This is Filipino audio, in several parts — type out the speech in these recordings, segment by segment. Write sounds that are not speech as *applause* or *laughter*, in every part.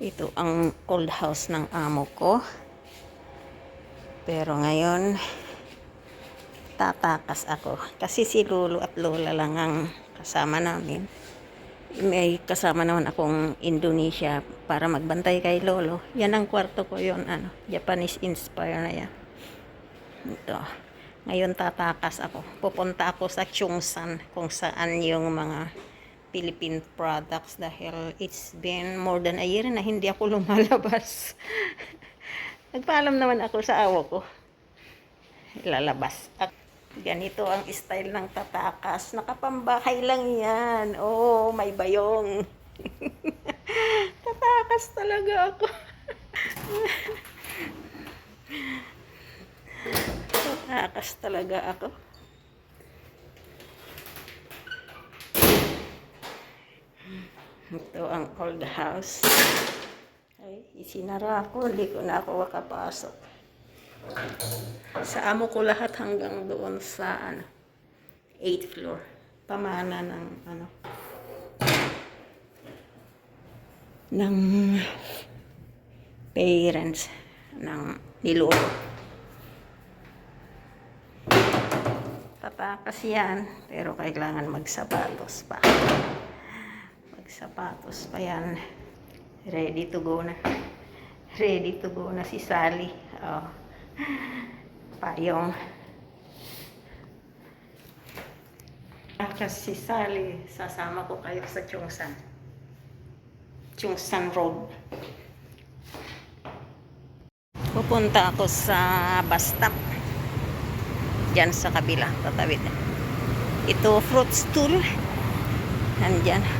Ito ang old house ng amo ko. Pero ngayon, tatakas ako. Kasi si Lolo at Lola lang ang kasama namin. May kasama naman akong Indonesia para magbantay kay Lolo. Yan ang kwarto ko yon ano, Japanese inspire na yan. Ito. Ngayon tatakas ako. Pupunta ako sa Chungsan kung saan yung mga Philippine products dahil it's been more than a year na hindi ako lumalabas. *laughs* Nagpaalam naman ako sa awo ko. Lalabas. At ganito ang style ng tatakas. Nakapambahay lang yan. Oh, may bayong. *laughs* tatakas talaga ako. *laughs* tatakas talaga ako. Ito ang old house. Ay, isinara ako. Hindi ko na ako makapasok. Sa amo ko lahat hanggang doon sa ano, 8th floor. Pamana ng ano, ng parents ng nilolo. Tatakas yan, pero kailangan magsapatos pa sapatos pa yan. Ready to go na. Ready to go na si Sally. Oh. Payong. Kasi si Sally, sasama ko kayo sa Chungsan. Chungsan Road. Pupunta ako sa bus stop. Diyan sa kabila, tatawid. Ito fruit stool. Nandyan.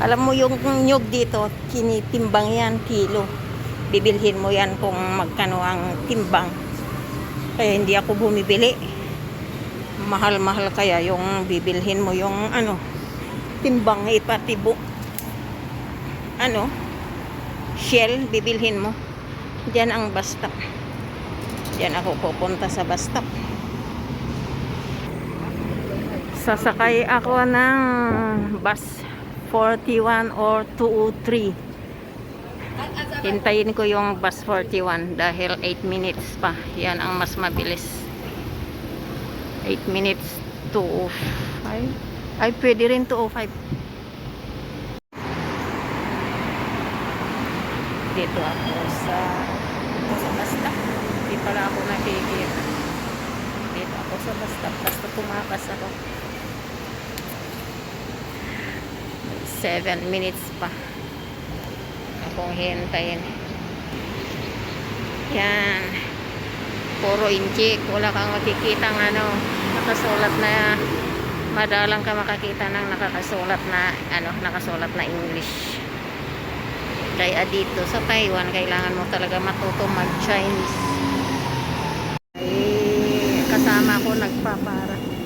Alam mo yung nyug dito, kinitimbang yan, kilo. Bibilhin mo yan kung magkano ang timbang. Kaya hindi ako bumibili. Mahal-mahal kaya yung bibilhin mo yung ano, timbang ipatibo. Ano, shell, bibilhin mo. Diyan ang bus stop. Diyan ako pupunta sa bus stop. Sasakay ako ng bus 41 or 203. Hintayin ko yung bus 41 dahil 8 minutes pa. Yan ang mas mabilis. 8 minutes to 05. Ay, pwede rin to 05. Dito ako sa sa bus. Hindi pala ako nakikita. Dito ako sa bus stop. Basta tumakas ako. 7 minutes pa. Akong hintayin. Yan. Puro inchik wala kang makikita ng ano nakasulat na madalang ka makakita ng nakakasulat na ano nakasulat na English. Kaya dito sa Taiwan kailangan mo talaga matuto mag Chinese ay kasama ko nagpapara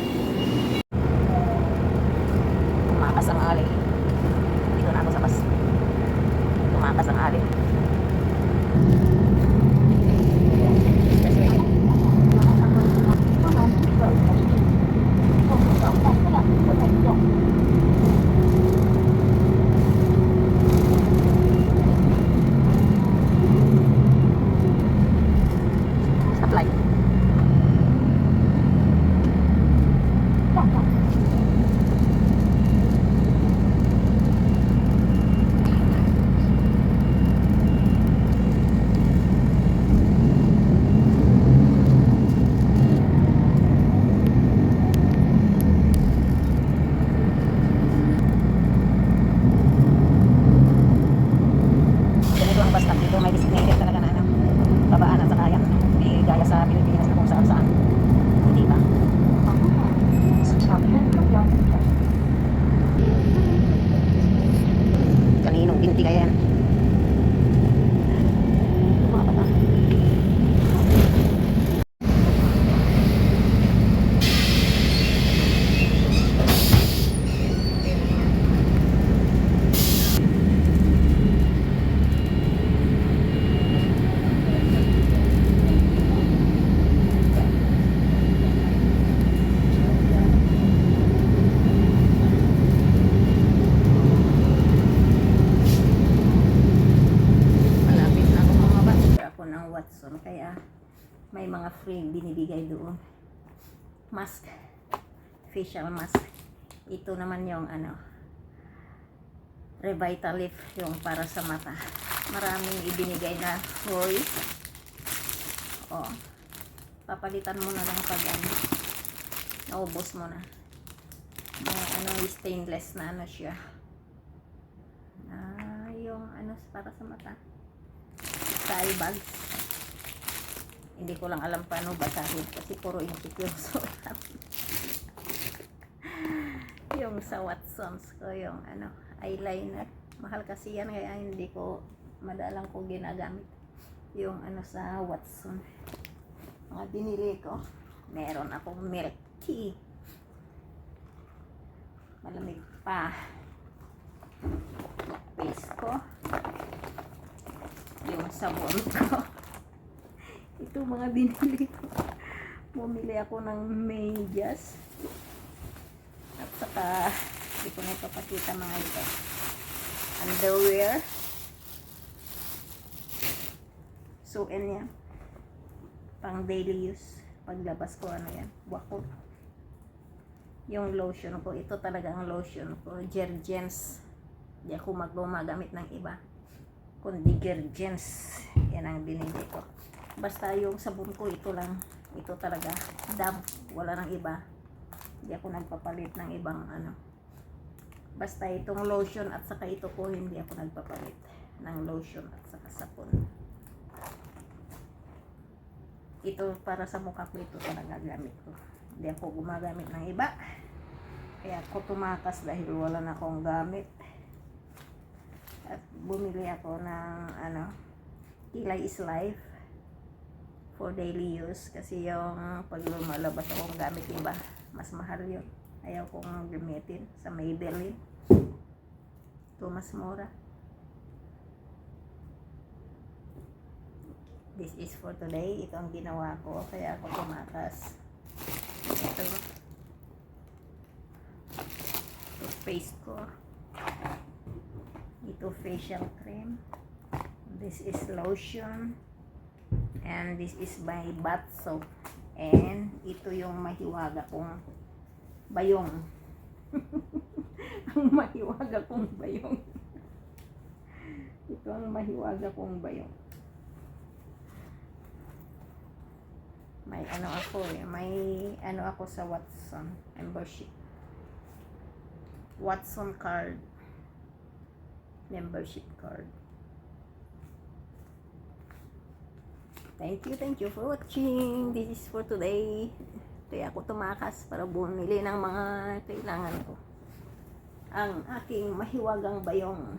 free binibigay doon. Mask. Facial mask. Ito naman yung ano, Revitalift yung para sa mata. Maraming ibinigay na free. Oh. Papalitan mo na lang pag ano, naubos mo na. May ano, stainless na ano siya. Ah, yung ano para sa mata. Style bags. Hindi ko lang alam paano basahin kasi puro inchik yung sa Watsons ko, yung ano, eyeliner. Mahal kasi yan kaya hindi ko madalang ko ginagamit. Yung ano sa Watson. Mga binili ko. Meron akong milk tea. Malamig pa. Paste ko. Yung sabon ko. Ito mga binili ko. Bumili ako ng medyas. At saka, hindi ko na ipapakita mga ito. Underwear. So, yan yan. Pang daily use. Paglabas ko, ano yan. Wako. Yung lotion ko. Ito talaga ang lotion ko. Jergens. Hindi ako maggumagamit ng iba. Kundi Jergens. Yan ang binili ko. Basta yung sabon ko, ito lang. Ito talaga. Dab. Wala nang iba. Hindi ako nagpapalit ng ibang ano. Basta itong lotion at saka ito ko, hindi ako nagpapalit ng lotion at saka sapon. Ito para sa mukha ko, ito talaga gamit ko. Hindi ako gumagamit ng iba. Kaya ako tumakas dahil wala na akong gamit. At bumili ako ng ano, Kilay is Life for daily use. Kasi yung pag lumalabas akong gamit iba mas mahal yun. Ayaw kong gamitin sa Maybelline ito mas mura. This is for today. Ito ang ginawa ko kaya ako tumakas. Ito toothpaste ko. Ito facial cream. This is lotion and this is my bath soap and ito yung mahiwaga kong bayong. *laughs* Ang mahiwaga kong bayong. Ito ang mahiwaga kong bayong. May ano ako eh may ano ako sa Watson membership. Watson card. Membership card Thank you, thank you for watching. This is for today. Kaya ako tumakas para bumili ng mga kailangan ko. Ang aking mahiwagang bayong.